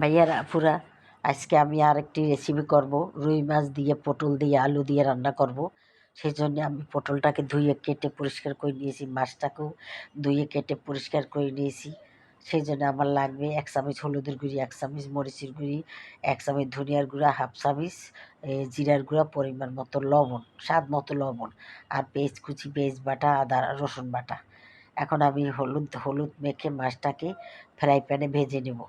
ভাইয়ারা, আপুরা, আজকে আমি আর একটি রেসিপি করব। রুই মাছ দিয়ে, পটল দিয়ে, আলু দিয়ে রান্না করব। সেই জন্য আমি পটলটাকে ধুয়ে কেটে পরিষ্কার করে নিয়েছি, মাছটাকেও ধুয়ে কেটে পরিষ্কার করে নিয়েছি। সেই জন্য আমার লাগবে এক চামচ হলুদের গুঁড়ি, এক চামচ মরিচের গুঁড়ি, এক চামচ ধনিয়ার গুঁড়া, হাফ চামচ জিরার গুঁড়া, পরিমাণ মতো লবণ, স্বাদ মতো লবণ আর পেঁয়াজ কুচি, পেঁয়াজ বাটা, আদা, রসুন বাটা। এখন আমি হলুদ হলুদ মেখে মাছটাকে ফ্রাই প্যানে ভেজে নেব।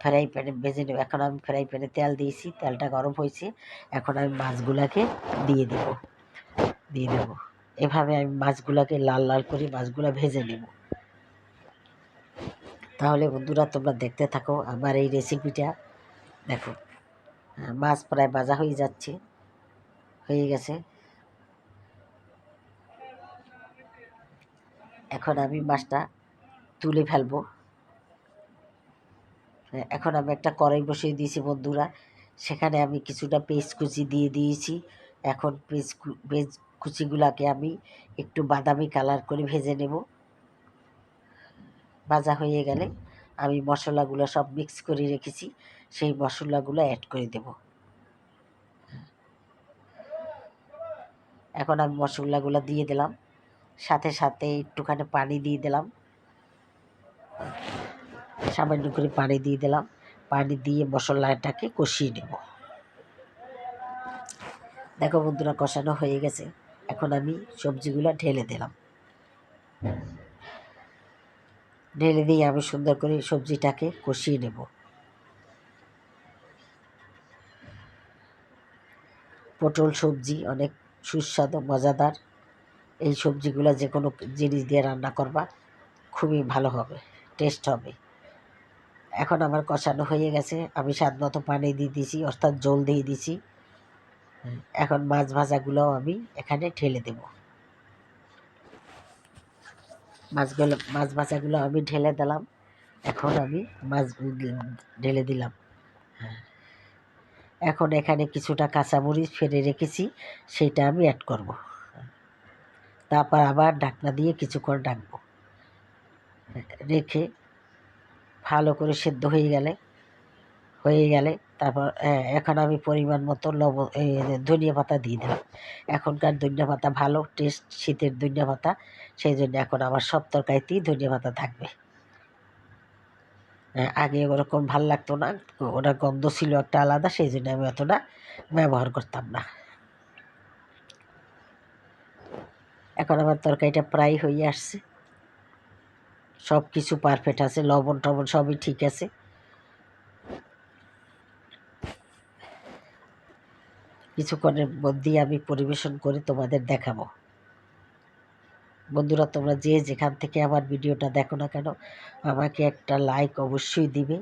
ফ্রাই প্যানে ভেজে নেব। এখন আমি ফ্রাই প্যানে তেল দিয়েছি তেলটা গরম হয়েছে। এখন আমি মাছগুলাকে দিয়ে দেব দিয়ে দেব। এভাবে আমি মাছগুলাকে লাল লাল করে মাছগুলা ভেজে নেব। তাহলে বন্ধুরা তোমরা দেখতে থাকো আমার এই রেসিপিটা দেখো হ্যাঁ, মাছ প্রায় ভাজা হয়ে যাচ্ছে হয়ে গেছে। এখন আমি মাছটা তুলে ফেলব। এখন আমি একটা কড়াই বসিয়ে দিয়েছি বন্ধুরা। সেখানে আমি কিছুটা পেস্ট কুচি দিয়ে দিয়েছি। এখন পেস্ট পেস্ট আমি একটু বাদামি কালার করে ভেজে নেব। ভাজা হয়ে গেলে আমি মশলাগুলো সব মিক্স করে রেখেছি। সেই মশলাগুলো অ্যাড করে দেব। এখন আমি মশলাগুলো দিয়ে দিলাম। সাথে সাথে একটুখানি পানি দিয়ে দিলাম। সামান্য করে পানি দিয়ে দিলাম। পানি দিয়ে মশলাটাকে কষিয়ে নেব। দেখো বন্ধুরা, কষানো হয়ে গেছে। এখন আমি সবজিগুলো ঢেলে দিলাম। ঢেলে দিয়ে আমি সুন্দর করে সবজিটাকে কষিয়ে নেব। পটল সবজি অনেক সুস্বাদু, মজাদার। এই সবজিগুলো যে কোনো জিনিস দিয়ে রান্না করবা, খুবই ভালো হবে, টেস্ট হবে। এখন আমার কষানো হয়ে গেছে। আমি স্বাদ মতো পানি দিয়ে দিয়েছি, অর্থাৎ জল দিয়ে দিয়েছি। এখন মাছ ভাজাগুলোও আমি এখানে ঢেলে দেব। মাছগুলো, মাছ ভাজাগুলো আমি ঢেলে দিলাম। এখন আমি মাছ ঢেলে দিলাম। এখন এখানে কিছুটা কাঁচামরিচ ফেলে রেখেছি, সেটা আমি অ্যাড করব। তারপর আবার ঢাকনা দিয়ে কিছুক্ষণ ডাকবো রেখে ভালো করে সেদ্ধ হয়ে গেলে হয়ে গেলে তারপর এখন আমি পরিমাণ মতো লবণ ধনিয়া পাতা দিয়ে দিলাম। এখনকার ধনিয়া পাতা ভালো টেস্ট শীতের ধনিয়া পাতা, সেই জন্য এখন আমার সব তরকারিতেই ধনিয়া পাতা থাকবে। আগে ওরকম ভালো লাগতো না, ওটা গন্ধ ছিল একটা আলাদা, সেই জন্য আমি অতটা ব্যবহার করতাম না। এখন আমার তরকারিটা প্রায় হয়ে আসছে। সব কিছু পারফেক্ট আছে, লবণ টবণ সবই ঠিক আছে। কিছুক্ষণের মধ্যেই আমি পরিবেশন করে তোমাদের দেখাবো। বন্ধুরা, তোমরা যে যেখান থেকে আমার ভিডিওটা দেখো না কেন, আমাকে একটা লাইক অবশ্যই দিবে।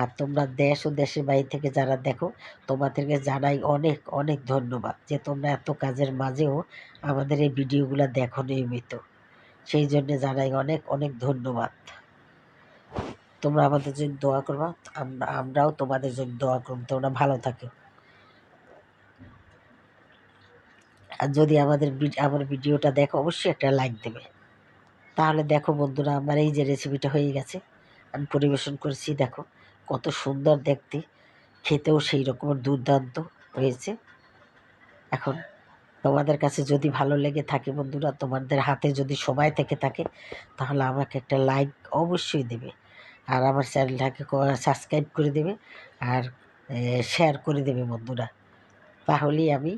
আর তোমরা দেশ ও দেশের বাইরে থেকে যারা দেখো, তোমাদেরকে জানাই অনেক অনেক ধন্যবাদ যে তোমরা এত কাজের মাঝেও আমাদের এই ভিডিওগুলো দেখো নিয়মিত। সেই জন্যে জানাই অনেক অনেক ধন্যবাদ। তোমরা আমাদের জন্য দোয়া করবা, আমরা, আমরাও তোমাদের জন্য দোয়া করব। তোমরা ভালো থাকো। আর যদি আমাদের আমার ভিডিওটা দেখো, অবশ্যই একটা লাইক দেবে। তাহলে দেখো বন্ধুরা, আমার এই যে রেসিপিটা হয়ে গেছে। আমি পরিবেশন করেছি, দেখো কত সুন্দর দেখতে। খেতেও সেই রকমের দুর্দান্ত হয়েছে। এখন তোমাদের কাছে যদি ভালো লেগে থাকে বন্ধুরা, তোমাদের হাতে যদি সময় থেকে থাকে, তাহলে আমাকে একটা লাইক অবশ্যই দেবে। আর আমার চ্যানেলটাকে সাবস্ক্রাইব করে দেবে আর শেয়ার করে দেবে বন্ধুরা। তাহলেই আমি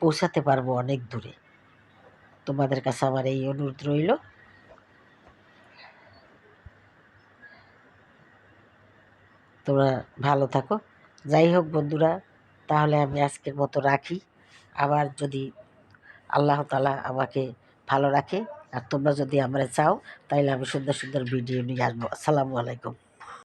পৌঁছাতে পারব অনেক দূরে। তোমাদের কাছে আমার এই অনুরোধ রইল। তোমরা ভালো থাকো। যাই হোক বন্ধুরা, তাহলে আমি আজকের মতো রাখি। আবার যদি আল্লাহ তালা আমাকে ভালো রাখে, আর তোমরা যদি আমরা চাও তাহলে আমি সুন্দর সুন্দর ভিডিও নিয়ে আসব। আসসালামু আলাইকুম।